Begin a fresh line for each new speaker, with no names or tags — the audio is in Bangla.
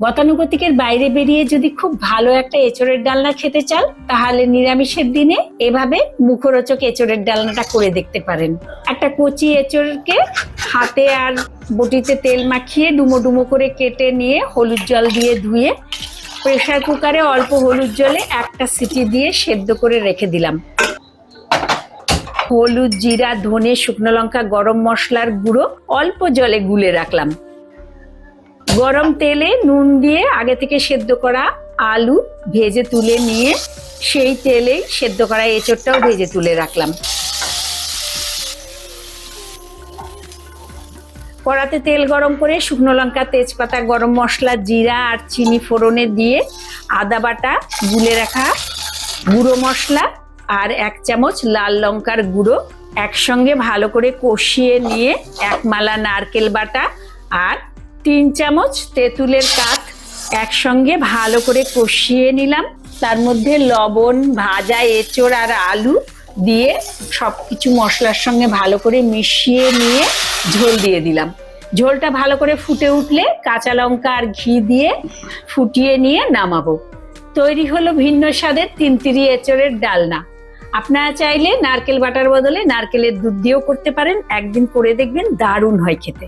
গতানুগতিকের বাইরে বেরিয়ে যদি খুব ভালো একটা এঁচড়ের ডালনা খেতে চান, তাহলে নিরামিষের দিনে এভাবে মুখরোচক এঁচড়ের ডালনাটা করে দেখতে পারেন। একটা কচি এঁচড়কে হাতে আর বটিতে তেল মাখিয়ে ডুমো ডুমো করে কেটে নিয়ে হলুদ জল দিয়ে ধুয়ে প্রেসার কুকারে অল্প হলুদ জলে একটা সিটি দিয়ে সেদ্ধ করে রেখে দিলাম। হলুদ, জিরা, ধনে, শুকনো লঙ্কা, গরম মশলার গুঁড়ো অল্প জলে গুলে রাখলাম। গরম তেলে নুন দিয়ে আগে থেকে সেদ্ধ করা আলু ভেজে তুলে নিয়ে সেই তেলেই সেদ্ধ করা এঁচড়টাও ভেজে তুলে রাখলাম। কড়াতে তেল গরম করে শুকনো লঙ্কা, তেজপাতা, গরম মশলা, জিরা আর চিনি ফোড়নে দিয়ে আদা বাটা, গুলে রাখা গুঁড়ো মশলা আর এক চামচ লাল লঙ্কার গুঁড়ো একসঙ্গে ভালো করে কষিয়ে নিয়ে এক মালা নারকেল বাটা আর তিন চামচ তেঁতুলের কাঠ একসঙ্গে ভালো করে কষিয়ে নিলাম। তার মধ্যে লবণ, ভাজা, এঁচড় আর আলু দিয়ে সব কিছু মশলার সঙ্গে ভালো করে মিশিয়ে নিয়ে ঝোল দিয়ে দিলাম। ঝোলটা ভালো করে ফুটে উঠলে কাঁচা লঙ্কা আর ঘি দিয়ে ফুটিয়ে নিয়ে নামাবো। তৈরি হলো ভিন্ন স্বাদের তিনতিরি এঁচড়ের ডালনা। আপনারা চাইলে নারকেল বাটার বদলে নারকেলের দুধ দিয়েও করতে পারেন। একদিন করে দেখবেন দারুণ হয় খেতে।